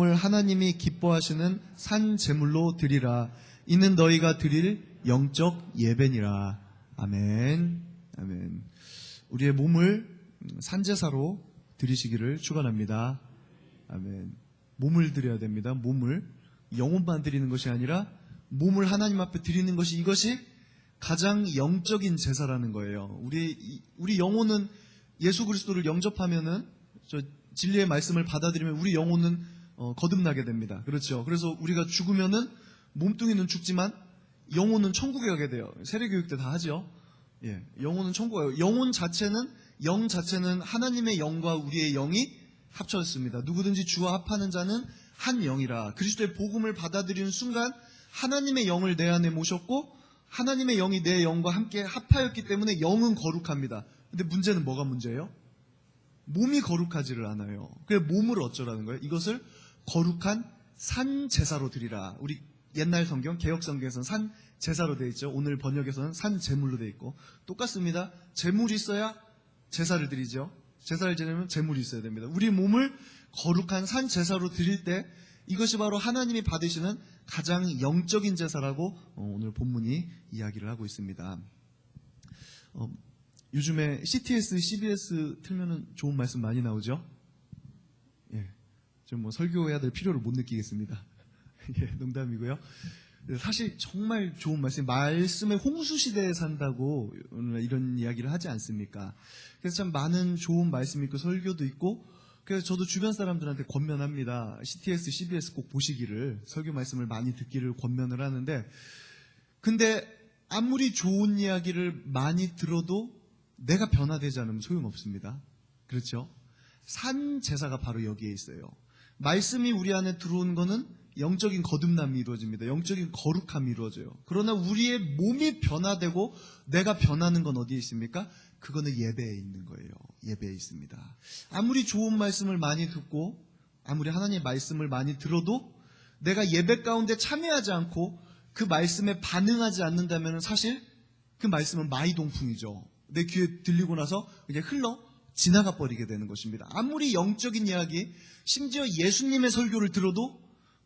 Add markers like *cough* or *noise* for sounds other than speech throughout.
을 하나님이 기뻐하시는 산 제물로 드리라. 이는 너희가 드릴 영적 예배니라. 아멘. 아멘. 우리의 몸을 산제사로 드리시기를 축원합니다. 아멘. 몸을 드려야 됩니다. 몸을 영혼만 드리는 것이 아니라 몸을 하나님 앞에 드리는 것이 이것이 가장 영적인 제사라는 거예요. 우리 우리 영혼은 예수 그리스도를 영접하면은 저 진리의 말씀을 받아들이면 우리 영혼은 어, 거듭나게 됩니다. 그렇죠. 그래서 우리가 죽으면은 몸뚱이는 죽지만 영혼은 천국에 가게 돼요. 세례교육 때 다 하죠. 예, 영혼은 천국에 가요. 영혼 자체는 영 자체는 하나님의 영과 우리의 영이 합쳐졌습니다. 누구든지 주와 합하는 자는 한 영이라. 그리스도의 복음을 받아들이는 순간 하나님의 영을 내 안에 모셨고 하나님의 영이 내 영과 함께 합하였기 때문에 영은 거룩합니다. 근데 문제는 뭐가 문제예요? 몸이 거룩하지를 않아요. 그래 몸을 어쩌라는 거예요? 이것을 거룩한 산 제사로 드리라. 우리 옛날 성경 개혁 성경에서는 산 제사로 돼 있죠. 오늘 번역에서는 산 제물로 돼 있고 똑같습니다. 제물이 있어야 제사를 드리죠. 제사를 지내면 제물이 있어야 됩니다. 우리 몸을 거룩한 산 제사로 드릴 때 이것이 바로 하나님이 받으시는 가장 영적인 제사라고 어, 오늘 본문이 이야기를 하고 있습니다. 어, 요즘에 CTS, CBS 틀면은 좋은 말씀 많이 나오죠? 예. 좀뭐 설교해야 될 필요를 못 느끼겠습니다. *laughs* 예, 농담이고요. 사실 정말 좋은 말씀, 말씀의 홍수 시대에 산다고 이런 이야기를 하지 않습니까? 그래서 참 많은 좋은 말씀이 있고 설교도 있고 그래서 저도 주변 사람들한테 권면합니다. CTS, CBS 꼭 보시기를 설교 말씀을 많이 듣기를 권면을 하는데 근데 아무리 좋은 이야기를 많이 들어도 내가 변화되지 않으면 소용없습니다. 그렇죠? 산 제사가 바로 여기에 있어요. 말씀이 우리 안에 들어온 거는 영적인 거듭남이 이루어집니다. 영적인 거룩함이 이루어져요. 그러나 우리의 몸이 변화되고 내가 변하는 건 어디에 있습니까? 그거는 예배에 있는 거예요. 예배에 있습니다. 아무리 좋은 말씀을 많이 듣고 아무리 하나님의 말씀을 많이 들어도 내가 예배 가운데 참여하지 않고 그 말씀에 반응하지 않는다면 사실 그 말씀은 마이동풍이죠. 내 귀에 들리고 나서 그냥 흘러 지나가 버리게 되는 것입니다. 아무리 영적인 이야기, 심지어 예수님의 설교를 들어도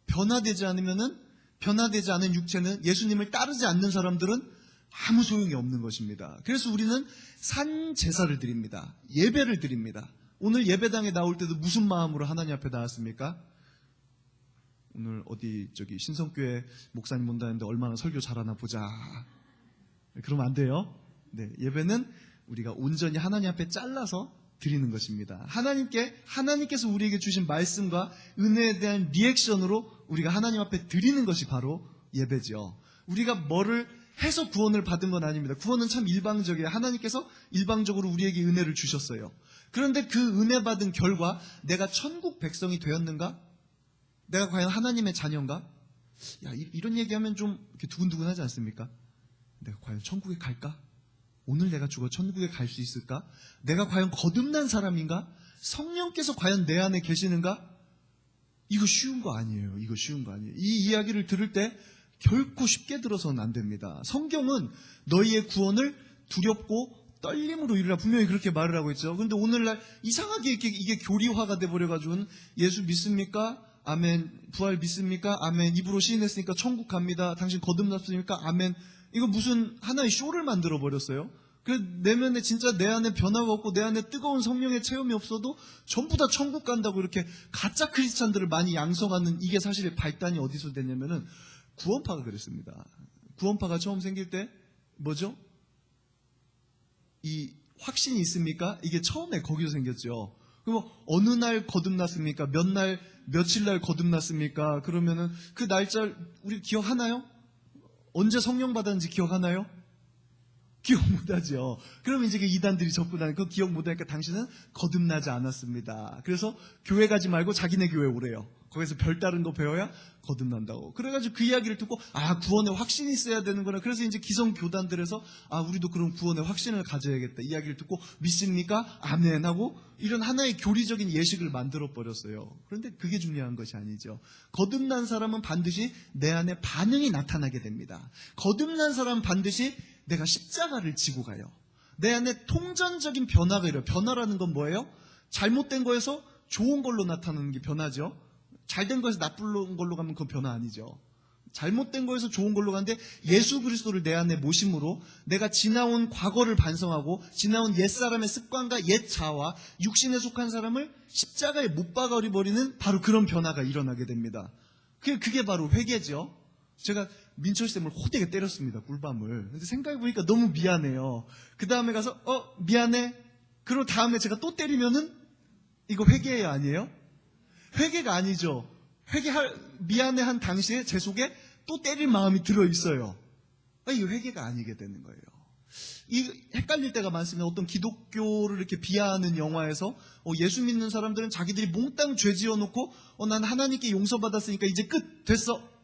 변화되지 않으면은 변화되지 않은 육체는 예수님을 따르지 않는 사람들은 아무 소용이 없는 것입니다. 그래서 우리는 산 제사를 드립니다. 예배를 드립니다. 오늘 예배당에 나올 때도 무슨 마음으로 하나님 앞에 나왔습니까? 오늘 어디 저기 신성교회 목사님 온다는데 얼마나 설교 잘하나 보자. 그러면 안 돼요. 네, 예배는 우리가 온전히 하나님 앞에 잘라서 드리는 것입니다. 하나님께 하나님께서 우리에게 주신 말씀과 은혜에 대한 리액션으로 우리가 하나님 앞에 드리는 것이 바로 예배죠. 우리가 뭐를 해서 구원을 받은 건 아닙니다. 구원은 참 일방적이에요. 하나님께서 일방적으로 우리에게 은혜를 주셨어요. 그런데 그 은혜 받은 결과 내가 천국 백성이 되었는가? 내가 과연 하나님의 자녀인가? 야, 이, 런 얘기하면 좀 두근두근하지 않습니까? 내가 과연 천국에 갈까? 오늘 내가 죽어 천국에 갈 수 있을까? 내가 과연 거듭난 사람인가? 성령께서 과연 내 안에 계시는가? 이거 쉬운 거 아니에요. 이거 쉬운 거 아니에요. 이 이야기를 들을 때 결코 쉽게 들어서는 안 됩니다. 성경은 너희의 구원을 두렵고 떨림으로 이르라 분명히 그렇게 말을 하고 있죠. 그런데 오늘날 이상하게 이렇게 이게 교리화가 돼버려가지고는 예수 믿습니까? 아멘. 부활 믿습니까? 아멘. 입으로 시인했으니까 천국 갑니다. 당신 거듭났습니까? 아멘. 이거 무슨 하나의 쇼를 만들어 버렸어요. 그 내면에 진짜 내 안에 변화가 없고 내 안에 뜨거운 성령의 체험이 없어도 전부 다 천국 간다고 이렇게 가짜 크리스찬들을 많이 양성하는 이게 사실 발단이 어디서 됐냐면은 구원파가 그랬습니다. 구원파가 처음 생길 때 뭐죠? 이 확신이 있습니까? 이게 처음에 거기서 생겼죠. 그럼 어느 날 거듭났습니까? 몇 날, 며칠 날 거듭났습니까? 그러면은 그 날짜 우리 기억하나요? 언제 성령 받았는지 기억하나요? 기억 못하죠. 그러면 이제 그 이단들이 접근하는 그 기억 못하니까 당신은 거듭나지 않았습니다. 그래서 교회 가지 말고 자기네 교회 오래요. 거기서 별다른 거 배워야 거듭난다고. 그래가지고 그 이야기를 듣고 아 구원의 확신이 있어야 되는구나. 그래서 이제 기성 교단들에서 아 우리도 그런 구원의 확신을 가져야겠다. 이야기를 듣고 믿습니까? 아멘 하고 이런 하나의 교리적인 예식을 만들어 버렸어요. 그런데 그게 중요한 것이 아니죠. 거듭난 사람은 반드시 내 안에 반응이 나타나게 됩니다. 거듭난 사람은 반드시 내가 십자가를 지고 가요. 내 안에 통전적인 변화가 일어요. 변화라는 건 뭐예요? 잘못된 거에서 좋은 걸로 나타나는 게 변화죠. 잘된 거에서 나쁜 걸로 가면 그건 변화 아니죠. 잘못된 거에서 좋은 걸로 가는데 예수 그리스도를 내 안에 모심으로 내가 지나온 과거를 반성하고 지나온 옛사람의 습관과 옛 자와 육신에 속한 사람을 십자가에 못 박아리 버리는 바로 그런 변화가 일어나게 됩니다. 그게 바로 회개죠. 제가 민철 쌤을 호되게 때렸습니다. 꿀밤을. 근데 생각해보니까 너무 미안해요. 그 다음에 가서 어 미안해. 그리고 다음에 제가 또 때리면은 이거 회개예요 아니에요? 회개가 아니죠. 회개할 미안해 한 당시에 제 속에 또 때릴 마음이 들어 있어요. 이게 회개가 아니게 되는 거예요. 이 헷갈릴 때가 많습니다. 어떤 기독교를 이렇게 비하하는 영화에서 어, 예수 믿는 사람들은 자기들이 몽땅 죄 지어놓고 어, 난 하나님께 용서받았으니까 이제 끝 됐어.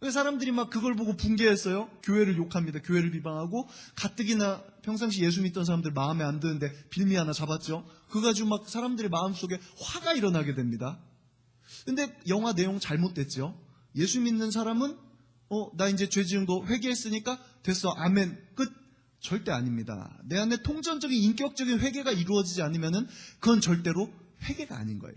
왜 사람들이 막 그걸 보고 붕괴했어요? 교회를 욕합니다. 교회를 비방하고 가뜩이나 평상시 예수 믿던 사람들 마음에 안 드는데 빌미 하나 잡았죠. 그거 가지고 막 사람들의 마음속에 화가 일어나게 됩니다. 근데 영화 내용 잘못됐죠. 예수 믿는 사람은 어, 나 이제 죄 지은 거 회개했으니까 됐어. 아멘. 끝. 절대 아닙니다. 내 안에 통전적인 인격적인 회개가 이루어지지 않으면은 그건 절대로 회개가 아닌 거예요.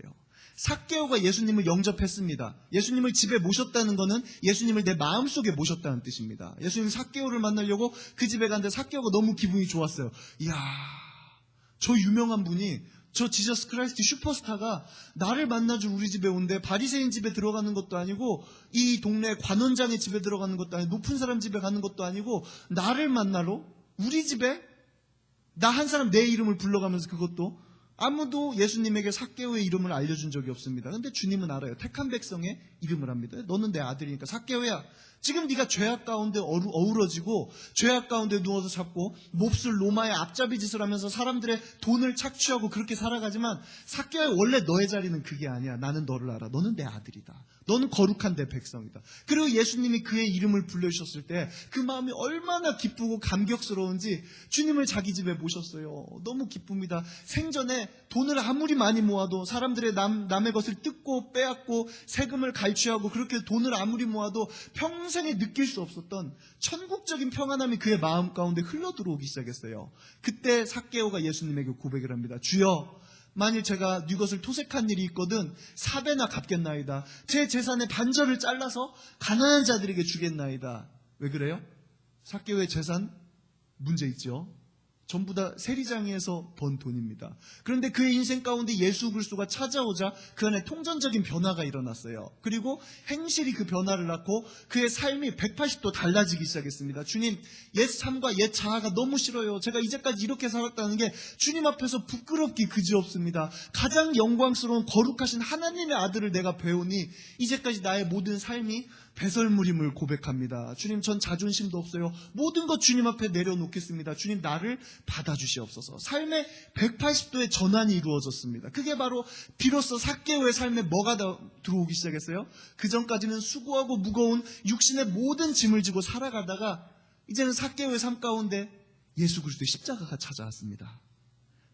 사케오가 예수님을 영접했습니다. 예수님을 집에 모셨다는 것은 예수님을 내 마음속에 모셨다는 뜻입니다. 예수님 사케오를 만나려고 그 집에 갔는데 사케오가 너무 기분이 좋았어요. 이야, 저 유명한 분이 저 지저스 크라이스트 슈퍼스타가 나를 만나줄 우리 집에 온데 바리새인 집에 들어가는 것도 아니고 이 동네 관원장의 집에 들어가는 것도 아니고 높은 사람 집에 가는 것도 아니고 나를 만나러 우리 집에 나 한 사람 내 이름을 불러가면서 그것도 아무도 예수님에게 사케오의 이름을 알려준 적이 없습니다. 근데 주님은 알아요. 택한 백성의 이름을 합니다. 너는 내 아들이니까 사케오야. 지금 네가 죄악 가운데 어우러지고 죄악 가운데 누워서 잡고 몹쓸 로마의 앞잡이 짓을 하면서 사람들의 돈을 착취하고 그렇게 살아가지만 사케오야 원래 너의 자리는 그게 아니야. 나는 너를 알아. 너는 내 아들이다. 너는 거룩한 내 백성이다. 그리고 예수님이 그의 이름을 불러주셨을 때 그 마음이 얼마나 기쁘고 감격스러운지 주님을 자기 집에 모셨어요. 너무 기쁩니다. 생전에 돈을 아무리 많이 모아도 사람들의 남, 남의 것을 뜯고 빼앗고 세금을 갈취하고 그렇게 돈을 아무리 모아도 평생에 느낄 수 없었던 천국적인 평안함이 그의 마음 가운데 흘러 들어오기 시작했어요. 그때 사케오가 예수님에게 고백을 합니다. 주여, 만일 제가 네 것을 토색한 일이 있거든 사배나 갚겠나이다. 제 재산의 반절을 잘라서 가난한 자들에게 주겠나이다. 왜 그래요? 사개의 재산 문제 있죠. 전부 다 세리장에서 번 돈입니다. 그런데 그의 인생 가운데 예수 그리스도가 찾아오자 그 안에 통전적인 변화가 일어났어요. 그리고 행실이 그 변화를 낳고 그의 삶이 180도 달라지기 시작했습니다. 주님, 옛 삶과 옛 자아가 너무 싫어요. 제가 이제까지 이렇게 살았다는 게 주님 앞에서 부끄럽기 그지없습니다. 가장 영광스러운 거룩하신 하나님의 아들을 내가 배우니 이제까지 나의 모든 삶이 배설물임을 고백합니다. 주님, 전 자존심도 없어요. 모든 것 주님 앞에 내려놓겠습니다. 주님, 나를 받아주시옵소서. 삶의 180도의 전환이 이루어졌습니다. 그게 바로 비로소 사개오의 삶에 뭐가 다- 들어오기 시작했어요? 그 전까지는 수고하고 무거운 육신의 모든 짐을 지고 살아가다가 이제는 사개오의 삶 가운데 예수 그리스도의 십자가가 찾아왔습니다.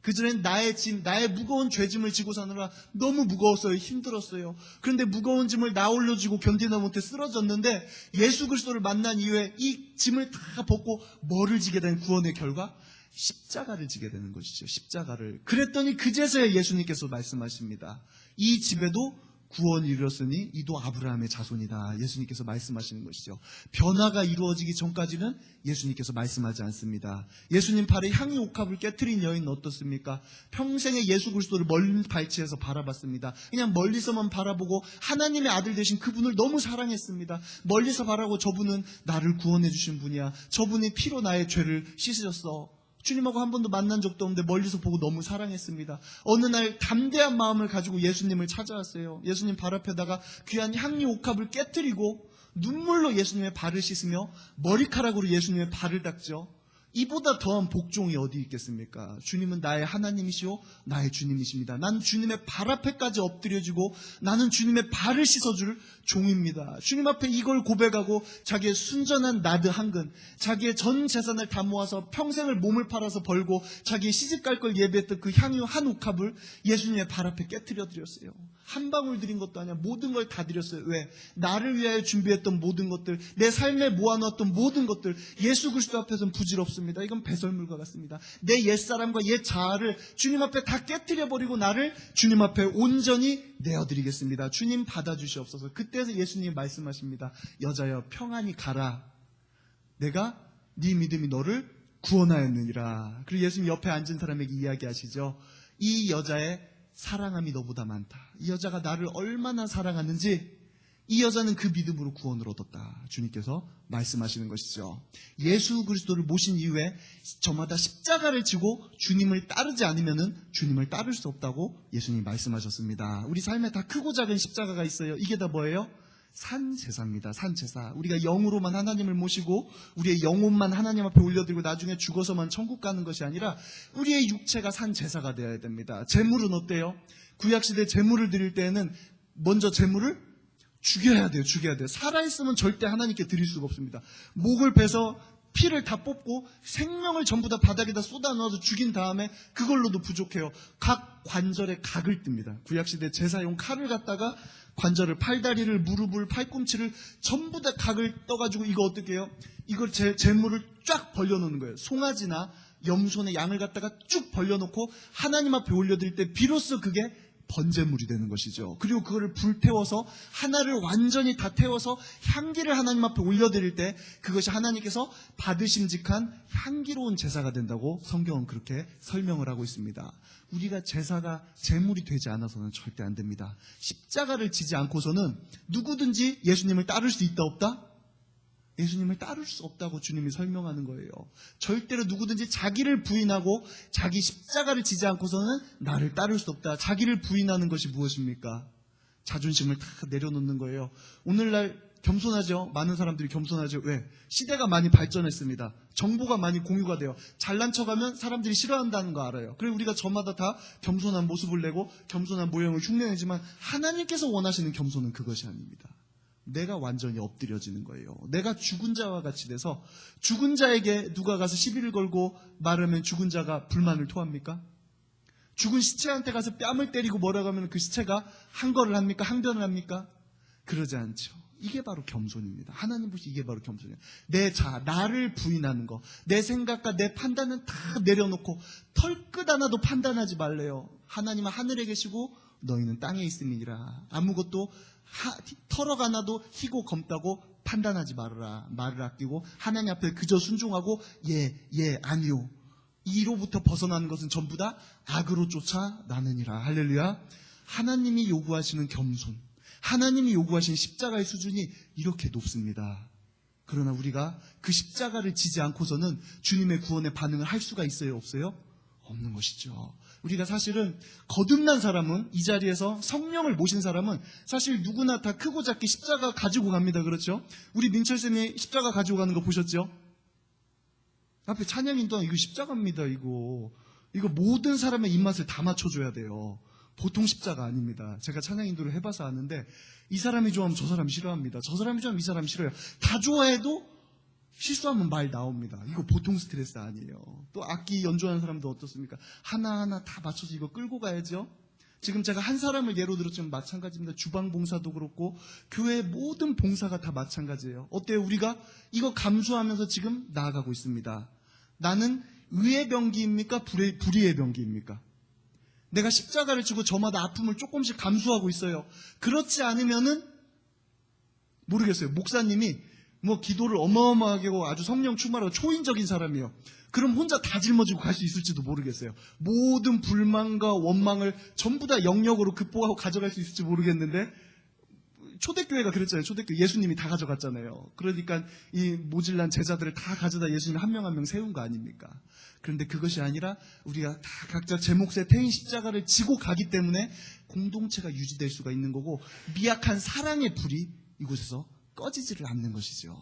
그전엔 나의 짐, 나의 무거운 죄짐을 지고 사느라 너무 무거웠어요. 힘들었어요. 그런데 무거운 짐을 나 올려주고 견디다 못해 쓰러졌는데 예수 그리스도를 만난 이후에 이 짐을 다 벗고 뭐를 지게 된 구원의 결과? 십자가를 지게 되는 것이죠. 십자가를. 그랬더니 그제서야 예수님께서 말씀하십니다. 이 집에도 구원이 이르렀으니 이도 아브라함의 자손이다. 예수님께서 말씀하시는 것이죠. 변화가 이루어지기 전까지는 예수님께서 말씀하지 않습니다. 예수님 팔에 향유 옥합을 깨뜨린 여인은 어떻습니까? 평생에 예수 그리스도를 멀리 발치해서 바라봤습니다. 그냥 멀리서만 바라보고 하나님의 아들 되신 그분을 너무 사랑했습니다. 멀리서 바라고 저분은 나를 구원해 주신 분이야. 저분이 피로 나의 죄를 씻으셨어. 주님하고 한 번도 만난 적도 없는데 멀리서 보고 너무 사랑했습니다. 어느 날 담대한 마음을 가지고 예수님을 찾아왔어요. 예수님 발 앞에다가 귀한 향유 옥합을 깨뜨리고 눈물로 예수님의 발을 씻으며 머리카락으로 예수님의 발을 닦죠. 이보다 더한 복종이 어디 있겠습니까? 주님은 나의 하나님이시오, 나의 주님이십니다. 난 주님의 발 앞에까지 엎드려지고 나는 주님의 발을 씻어줄 종입니다. 주님 앞에 이걸 고백하고 자기의 순전한 나드 한근, 자기의 전 재산을 다 모아서 평생을 몸을 팔아서 벌고 자기의 시집 갈 걸 예비했던 그 향유 한 옥합을 예수님의 발 앞에 깨뜨려 드렸어요. 한 방울 드린 것도 아니야. 모든 걸 다 드렸어요. 왜? 나를 위하여 준비했던 모든 것들, 내 삶에 모아놓았던 모든 것들, 예수 그리스도 앞에서는 부질없습니다. 이건 배설물과 같습니다. 내 옛사람과 옛 자아를 주님 앞에 다 깨뜨려버리고 나를 주님 앞에 온전히 내어드리겠습니다. 주님 받아주시옵소서. 그때서 예수님이 말씀하십니다. 여자여 평안히 가라. 내가 네 믿음이 너를 구원하였느니라. 그리고 예수님 옆에 앉은 사람에게 이야기하시죠. 이 여자의 사랑함이 너보다 많다. 이 여자가 나를 얼마나 사랑하는지 이 여자는 그 믿음으로 구원을 얻었다. 주님께서 말씀하시는 것이죠. 예수 그리스도를 모신 이후에 저마다 십자가를 지고 주님을 따르지 않으면은 주님을 따를 수 없다고 예수님이 말씀하셨습니다. 우리 삶에 다 크고 작은 십자가가 있어요. 이게 다 뭐예요? 산 제사입니다. 산 제사. 우리가 영으로만 하나님을 모시고 우리의 영혼만 하나님 앞에 올려드리고 나중에 죽어서만 천국 가는 것이 아니라 우리의 육체가 산 제사가 되어야 됩니다. 제물은 어때요? 구약 시대 제물을 드릴 때에는 먼저 제물을 죽여야 돼요. 죽여야 돼요. 살아있으면 절대 하나님께 드릴 수가 없습니다. 목을 베서 피를 다 뽑고 생명을 전부 다 바닥에다 쏟아 넣어서 죽인 다음에 그걸로도 부족해요. 각 관절에 각을 뜹니다. 구약시대 제사용 칼을 갖다가 관절을 팔다리를 무릎을 팔꿈치를 전부 다 각을 떠가지고 이거 어떻게 해요? 이걸 제 재물을 쫙 벌려놓는 거예요. 송아지나 염소의 양을 갖다가 쭉 벌려놓고 하나님 앞에 올려드릴 때 비로소 그게 번제물이 되는 것이죠. 그리고 그거를 불태워서 하나를 완전히 다 태워서 향기를 하나님 앞에 올려드릴 때 그것이 하나님께서 받으심직한 향기로운 제사가 된다고 성경은 그렇게 설명을 하고 있습니다. 우리가 제사가 제물이 되지 않아서는 절대 안 됩니다. 십자가를 지지 않고서는 누구든지 예수님을 따를 수 있다 없다? 예수님을 따를 수 없다고 주님이 설명하는 거예요. 절대로 누구든지 자기를 부인하고 자기 십자가를 지지 않고서는 나를 따를 수 없다. 자기를 부인하는 것이 무엇입니까? 자존심을 다 내려놓는 거예요. 오늘날 겸손하죠? 많은 사람들이 겸손하죠? 왜? 시대가 많이 발전했습니다. 정보가 많이 공유가 돼요. 잘난 척하면 사람들이 싫어한다는 거 알아요. 그리고 우리가 저마다 다 겸손한 모습을 내고 겸손한 모형을 흉내내지만 하나님께서 원하시는 겸손은 그것이 아닙니다. 내가 완전히 엎드려지는 거예요. 내가 죽은 자와 같이 돼서 죽은 자에게 누가 가서 시비를 걸고 말하면 죽은 자가 불만을 토합니까? 죽은 시체한테 가서 뺨을 때리고 뭐라고 하면 그 시체가 항거를 합니까? 항변을 합니까? 그러지 않죠. 이게 바로 겸손입니다. 하나님 보시 이게 바로 겸손이에요. 내 자, 나를 부인하는 거, 내 생각과 내 판단은 다 내려놓고 털끝 하나도 판단하지 말래요. 하나님은 하늘에 계시고 너희는 땅에 있음이니라. 아무것도 하- 털어가 나도 희고 검다고 판단하지 말아라. 말을 아끼고 하나님 앞에 그저 순종하고 예, 예, 아니요. 이로부터 벗어나는 것은 전부 다 악으로 쫓아 나느니라. 할렐루야. 하나님이 요구하시는 겸손, 하나님이 요구하시는 십자가의 수준이 이렇게 높습니다. 그러나 우리가 그 십자가를 지지 않고서는 주님의 구원에 반응을 할 수가 있어요, 없어요? 없는 것이죠. 우리가 사실은 거듭난 사람은 이 자리에서 성령을 모신 사람은 사실 누구나 다 크고 작게 십자가 가지고 갑니다. 그렇죠? 우리 민철쌤이 십자가 가지고 가는 거 보셨죠? 앞에 찬양인도 이거 십자가입니다. 이거 이거 모든 사람의 입맛을 다 맞춰줘야 돼요. 보통 십자가 아닙니다. 제가 찬양 인도를 해봐서 아는데 이 사람이 좋아하면 저 사람이 싫어합니다. 저 사람이 좋아하면 이 사람이 싫어요. 다 좋아해도 실수하면 말 나옵니다. 이거 보통 스트레스 아니에요. 또 악기 연주하는 사람도 어떻습니까? 하나하나 다 맞춰서 이거 끌고 가야죠. 지금 제가 한 사람을 예로 들었지만 마찬가지입니다. 주방 봉사도 그렇고 교회 모든 봉사가 다 마찬가지예요. 어때요? 우리가 이거 감수하면서 지금 나아가고 있습니다. 나는 의의 병기입니까? 불의, 불의의 병기입니까? 내가 십자가를 지고 저마다 아픔을 조금씩 감수하고 있어요. 그렇지 않으면은 모르겠어요. 목사님이 뭐 기도를 어마어마하게 하고 아주 성령 충만하고 초인적인 사람이에요. 그럼 혼자 다 짊어지고 갈 수 있을지도 모르겠어요. 모든 불만과 원망을 전부 다 영역으로 극복하고 가져갈 수 있을지 모르겠는데 초대교회가 그랬잖아요. 초대교 회 예수님이 다 가져갔잖아요. 그러니까 이 모질란 제자들을 다 가져다 예수님이 한 명 한 명 세운 거 아닙니까? 그런데 그것이 아니라 우리가 다 각자 제 몫의 태인 십자가를 지고 가기 때문에 공동체가 유지될 수가 있는 거고 미약한 사랑의 불이 이곳에서 꺼지지를 않는 것이죠.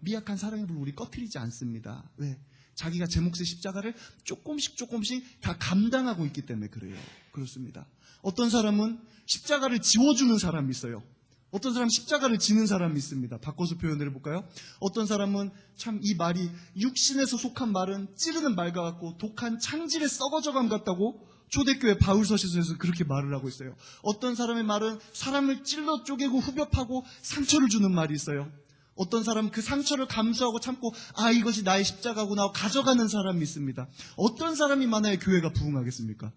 미약한 사랑의 불을 우리 꺼트리지 않습니다. 왜? 자기가 제 몫의 십자가를 조금씩 조금씩 다 감당하고 있기 때문에 그래요. 그렇습니다. 어떤 사람은 십자가를 지워주는 사람이 있어요. 어떤 사람은 십자가를 지는 사람이 있습니다. 바꿔서 표현을 해볼까요? 어떤 사람은 참 이 말이 육신에서 속한 말은 찌르는 말 같고 독한 창질의 썩어져감 같다고 초대교회 바울서시서에서 그렇게 말을 하고 있어요. 어떤 사람의 말은 사람을 찔러 쪼개고 후벼파고 상처를 주는 말이 있어요. 어떤 사람은 그 상처를 감수하고 참고 아 이것이 나의 십자가구나 가져가는 사람이 있습니다. 어떤 사람이 많아야 교회가 부흥하겠습니까?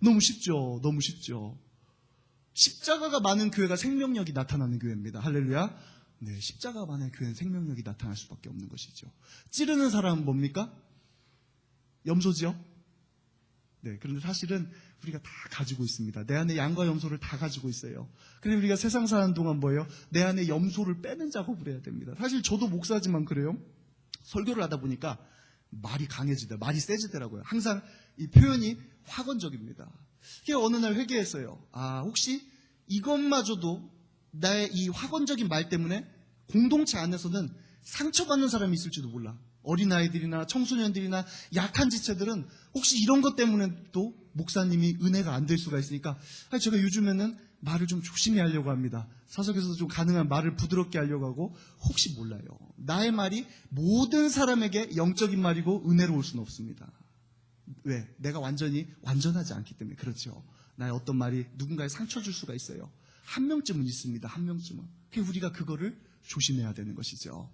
너무 쉽죠. 너무 쉽죠. 십자가가 많은 교회가 생명력이 나타나는 교회입니다. 할렐루야. 네, 십자가가 많은 교회는 생명력이 나타날 수밖에 없는 것이죠. 찌르는 사람은 뭡니까? 염소지요? 네, 그런데 사실은 우리가 다 가지고 있습니다. 내 안에 양과 염소를 다 가지고 있어요. 근데 우리가 세상 사는 동안 뭐예요? 내 안에 염소를 빼는 작업을 해야 됩니다. 사실 저도 목사지만 그래요. 설교를 하다 보니까 말이 강해지다, 말이 세지더라고요. 항상 이 표현이 확언적입니다. 그게 어느 날 회개했어요. 아, 혹시 이것마저도 나의 이 확언적인 말 때문에 공동체 안에서는 상처받는 사람이 있을지도 몰라. 어린아이들이나 청소년들이나 약한 지체들은 혹시 이런 것 때문에 또 목사님이 은혜가 안 될 수가 있으니까 제가 요즘에는 말을 좀 조심히 하려고 합니다. 사석에서도 좀 가능한 말을 부드럽게 하려고 하고 혹시 몰라요. 나의 말이 모든 사람에게 영적인 말이고 은혜로울 수는 없습니다. 왜? 내가 완전히 완전하지 않기 때문에 그렇죠. 나의 어떤 말이 누군가에 상처 줄 수가 있어요. 한 명쯤은 있습니다. 한 명쯤은. 우리가 그거를 조심해야 되는 것이죠.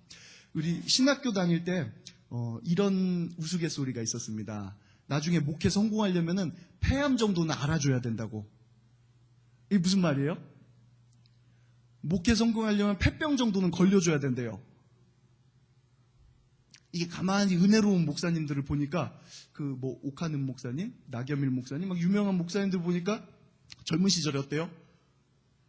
우리 신학교 다닐 때 어, 이런 우스갯소리가 있었습니다. 나중에 목회 성공하려면은 폐암 정도는 알아줘야 된다고. 이게 무슨 말이에요? 목회 성공하려면 폐병 정도는 걸려줘야 된대요. 이게 가만히 은혜로운 목사님들을 보니까 그뭐 옥하는 목사님, 나겸일 목사님, 막 유명한 목사님들 보니까 젊은 시절에 어때요?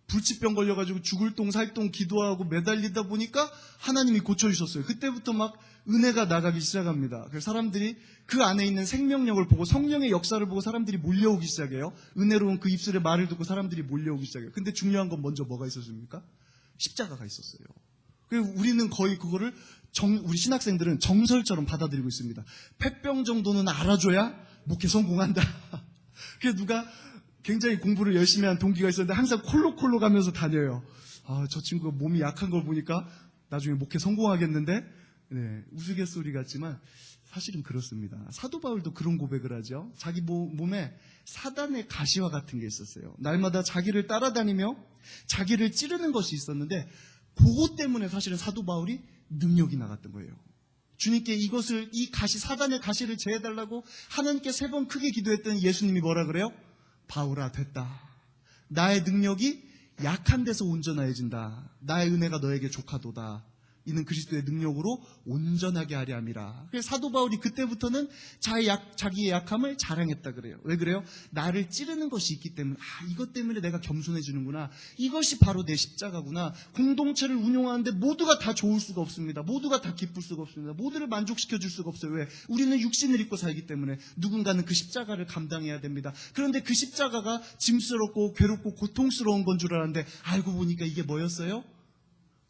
불치병 걸려가지고 죽을 똥 살 똥 기도하고 매달리다 보니까 하나님이 고쳐주셨어요. 그때부터 막 은혜가 나가기 시작합니다. 그래서 사람들이 그 안에 있는 생명력을 보고 성령의 역사를 보고 사람들이 몰려오기 시작해요. 은혜로운 그 입술의 말을 듣고 사람들이 몰려오기 시작해요. 근데 중요한 건 먼저 뭐가 있었습니까? 십자가가 있었어요. 그리고 우리는 거의 그거를 정- 우리 신학생들은 정설처럼 받아들이고 있습니다. 폐병 정도는 알아줘야 목회 성공한다. *laughs* 그래서 누가 굉장히 공부를 열심히 한 동기가 있었는데 항상 콜록콜록 가면서 다녀요. 아, 저 친구가 몸이 약한 걸 보니까 나중에 목회 성공하겠는데? 네, 우스갯소리 같지만 사실은 그렇습니다. 사도 바울도 그런 고백을 하죠. 자기 모- 몸에 사단의 가시와 같은 게 있었어요. 날마다 자기를 따라다니며 자기를 찌르는 것이 있었는데 그것 때문에 사실은 사도 바울이 능력이 나갔던 거예요. 주님께 이것을 이 가시 사단의 가시를 제해달라고 하나님께 세 번 크게 기도했더니 예수님이 뭐라 그래요? 바울아 됐다. 나의 능력이 약한 데서 온전하여진다. 나의 은혜가 너에게 족하도다. 이는 그리스도의 능력으로 온전하게 하려 함이라. 그래서 사도 바울이 그때부터는 자기의 약함을 자랑했다 그래요. 왜 그래요? 나를 찌르는 것이 있기 때문에 아 이것 때문에 내가 겸손해 지는구나. 이것이 바로 내 십자가구나. 공동체를 운영하는데 모두가 다 좋을 수가 없습니다. 모두가 다 기쁠 수가 없습니다. 모두를 만족시켜 줄 수가 없어요. 왜? 우리는 육신을 입고 살기 때문에 누군가는 그 십자가를 감당해야 됩니다. 그런데 그 십자가가 짐스럽고 괴롭고 고통스러운 건 줄 알았는데 알고 보니까 이게 뭐였어요?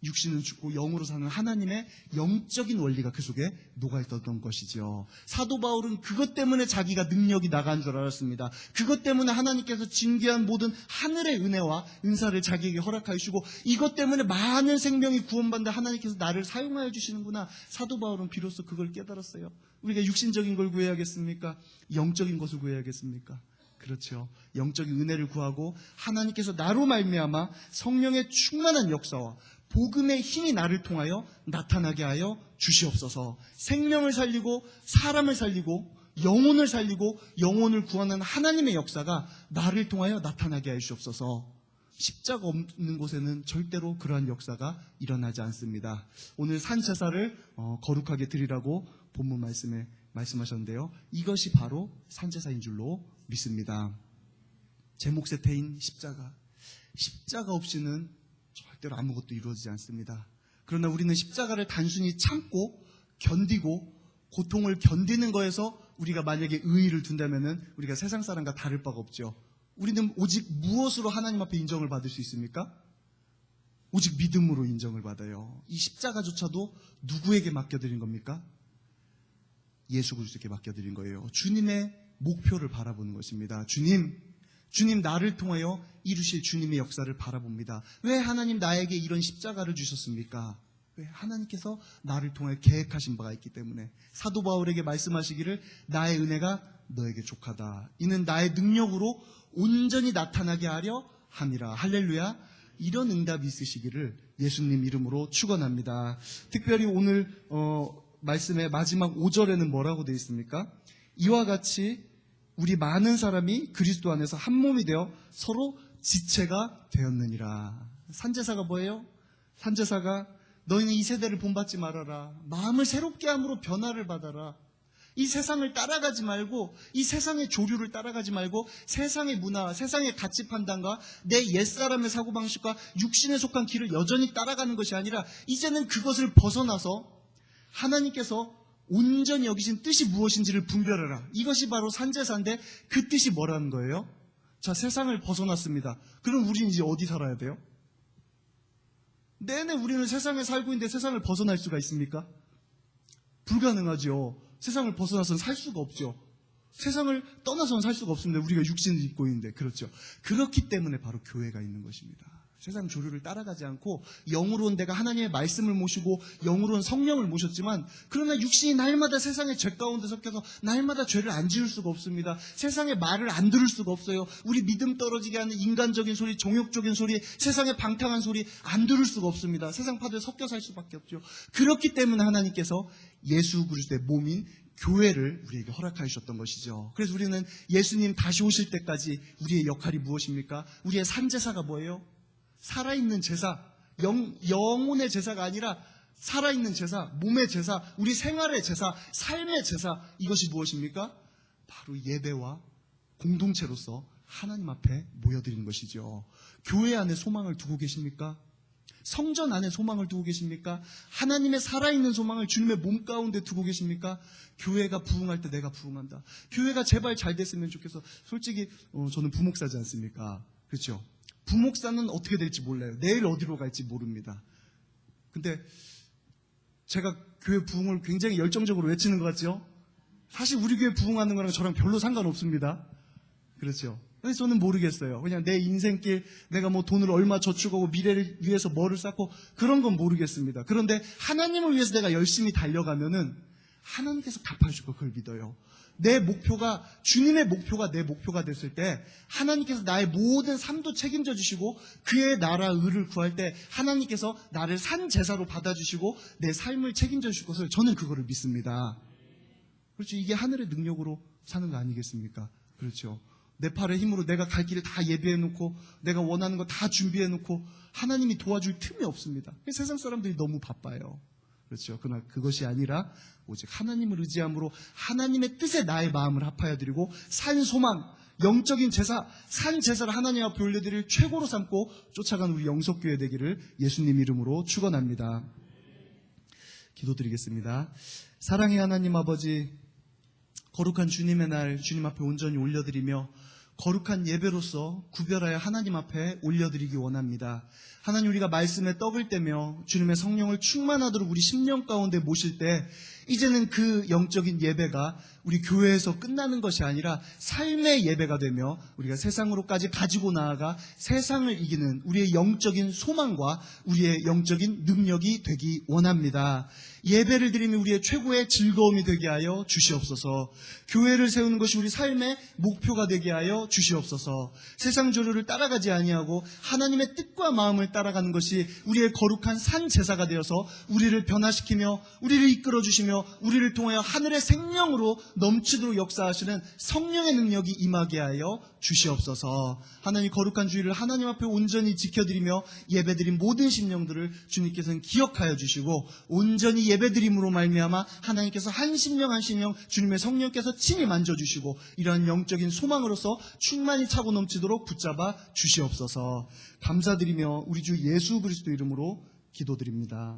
육신은 죽고 영으로 사는 하나님의 영적인 원리가 그 속에 녹아있었던 것이죠. 사도 바울은 그것 때문에 자기가 능력이 나간 줄 알았습니다. 그것 때문에 하나님께서 징계한 모든 하늘의 은혜와 은사를 자기에게 허락하여 주시고 이것 때문에 많은 생명이 구원받는다 하나님께서 나를 사용하여 주시는구나. 사도 바울은 비로소 그걸 깨달았어요. 우리가 육신적인 걸 구해야겠습니까? 영적인 것을 구해야겠습니까? 그렇죠. 영적인 은혜를 구하고 하나님께서 나로 말미암아 성령의 충만한 역사와 복음의 힘이 나를 통하여 나타나게 하여 주시옵소서. 생명을 살리고 사람을 살리고 영혼을 살리고 영혼을 구하는 하나님의 역사가 나를 통하여 나타나게 하여 주옵소서. 십자가 없는 곳에는 절대로 그러한 역사가 일어나지 않습니다. 오늘 산제사를 어, 거룩하게 드리라고 본문 말씀에 말씀하셨는데요. 이것이 바로 산제사인 줄로 믿습니다. 제 몫의 태인 십자가. 십자가 없이는 절대로 아무것도 이루어지지 않습니다. 그러나 우리는 십자가를 단순히 참고 견디고 고통을 견디는 거에서 우리가 만약에 의의를 둔다면은 우리가 세상 사람과 다를 바가 없죠. 우리는 오직 무엇으로 하나님 앞에 인정을 받을 수 있습니까? 오직 믿음으로 인정을 받아요. 이 십자가조차도 누구에게 맡겨드린 겁니까? 예수 그리스도께 맡겨드린 거예요. 주님의 목표를 바라보는 것입니다. 주님, 주님 나를 통하여 이루실 주님의 역사를 바라봅니다. 왜 하나님 나에게 이런 십자가를 주셨습니까? 왜? 하나님께서 나를 통해 계획하신 바가 있기 때문에 사도 바울에게 말씀하시기를 나의 은혜가 너에게 족하다. 이는 나의 능력으로 온전히 나타나게 하려 함이라. 할렐루야. 이런 응답이 있으시기를 예수님 이름으로 축원합니다. 특별히 오늘 어, 말씀의 마지막 5절에는 뭐라고 되어 있습니까? 이와 같이 우리 많은 사람이 그리스도 안에서 한 몸이 되어 서로 지체가 되었느니라. 산제사가 뭐예요? 산제사가 너희는 이 세대를 본받지 말아라. 마음을 새롭게 함으로 변화를 받아라. 이 세상을 따라가지 말고 이 세상의 조류를 따라가지 말고 세상의 문화, 세상의 가치 판단과 내 옛사람의 사고방식과 육신에 속한 길을 여전히 따라가는 것이 아니라 이제는 그것을 벗어나서 하나님께서 온전히 여기신 뜻이 무엇인지를 분별하라. 이것이 바로 산제사인데 그 뜻이 뭐라는 거예요? 자, 세상을 벗어났습니다. 그럼 우리는 이제 어디 살아야 돼요? 내내 우리는 세상에 살고 있는데 세상을 벗어날 수가 있습니까? 불가능하죠. 세상을 벗어나서는 살 수가 없죠. 세상을 떠나서는 살 수가 없습니다. 우리가 육신을 입고 있는데. 그렇죠. 그렇기 때문에 바로 교회가 있는 것입니다. 세상 조류를 따라가지 않고 영으로 온 내가 하나님의 말씀을 모시고 영으로 온 성령을 모셨지만 그러나 육신이 날마다 세상의 죄 가운데 섞여서 날마다 죄를 안 지을 수가 없습니다. 세상의 말을 안 들을 수가 없어요. 우리 믿음 떨어지게 하는 인간적인 소리, 종욕적인 소리, 세상의 방탕한 소리 안 들을 수가 없습니다. 세상 파도에 섞여 살 수밖에 없죠. 그렇기 때문에 하나님께서 예수 그리스도의 몸인 교회를 우리에게 허락하셨던 것이죠. 그래서 우리는 예수님 다시 오실 때까지 우리의 역할이 무엇입니까? 우리의 산제사가 뭐예요? 살아있는 제사, 영, 영혼의 제사가 아니라 살아있는 제사, 몸의 제사, 우리 생활의 제사, 삶의 제사, 이것이 무엇입니까? 바로 예배와 공동체로서 하나님 앞에 모여드리는 것이죠. 교회 안에 소망을 두고 계십니까? 성전 안에 소망을 두고 계십니까? 하나님의 살아있는 소망을 주님의 몸 가운데 두고 계십니까? 교회가 부흥할 때 내가 부흥한다. 교회가 제발 잘 됐으면 좋겠어. 솔직히 어, 저는 부목사지 않습니까? 그렇죠? 부목사는 어떻게 될지 몰라요. 내일 어디로 갈지 모릅니다. 근데 제가 교회 부흥을 굉장히 열정적으로 외치는 것 같죠? 사실 우리 교회 부흥하는 거랑 저랑 별로 상관없습니다. 그렇죠. 근데 저는 모르겠어요. 그냥 내 인생길, 내가 뭐 돈을 얼마 저축하고 미래를 위해서 뭐를 쌓고 그런 건 모르겠습니다. 그런데 하나님을 위해서 내가 열심히 달려가면은 하나님께서 갚아줄 거 그걸 믿어요. 내 목표가, 주님의 목표가 내 목표가 됐을 때 하나님께서 나의 모든 삶도 책임져 주시고 그의 나라 의를 구할 때 하나님께서 나를 산 제사로 받아 주시고 내 삶을 책임져 주실 것을 저는 그거를 믿습니다. 그렇죠. 이게 하늘의 능력으로 사는 거 아니겠습니까? 그렇죠. 내 팔의 힘으로 내가 갈 길을 다 예비해 놓고 내가 원하는 거 다 준비해 놓고 하나님이 도와줄 틈이 없습니다. 세상 사람들이 너무 바빠요. 그렇죠. 그러나 그것이 아니라 오직 하나님을 의지함으로 하나님의 뜻에 나의 마음을 합하여 드리고 산 소망, 영적인 제사, 산 제사를 하나님 앞에 올려드릴 최고로 삼고 쫓아간 우리 영석교회 되기를 예수님 이름으로 축원합니다. 기도드리겠습니다. 사랑의 하나님 아버지, 거룩한 주님의 날 주님 앞에 온전히 올려드리며 거룩한 예배로서 구별하여 하나님 앞에 올려드리기 원합니다. 하나님 우리가 말씀에 떡을 떼며 주님의 성령을 충만하도록 우리 심령 가운데 모실 때 이제는 그 영적인 예배가 우리 교회에서 끝나는 것이 아니라 삶의 예배가 되며 우리가 세상으로까지 가지고 나아가 세상을 이기는 우리의 영적인 소망과 우리의 영적인 능력이 되기 원합니다. 예배를 드리며 우리의 최고의 즐거움이 되게 하여 주시옵소서. 교회를 세우는 것이 우리 삶의 목표가 되게 하여 주시옵소서. 세상 조류를 따라가지 아니하고 하나님의 뜻과 마음을 따라 가는 것이 우리의 거룩한 산 제사가 되어서 우리를 변화시키며 우리를 이끌어 주시며 우리를 통하여 하늘의 생명으로 넘치도록 역사하시는 성령의 능력이 임하게 하여 주시옵소서. 하나님 거룩한 주의를 하나님 앞에 온전히 지켜드리며 예배드린 모든 심령들을 주님께서는 기억하여 주시고 온전히 예배드림으로 말미암아 하나님께서 한 심령 한 심령 주님의 성령께서 친히 만져주시고 이러한 영적인 소망으로서 충만히 차고 넘치도록 붙잡아 주시옵소서. 감사드리며 우리 주 예수 그리스도 이름으로 기도드립니다.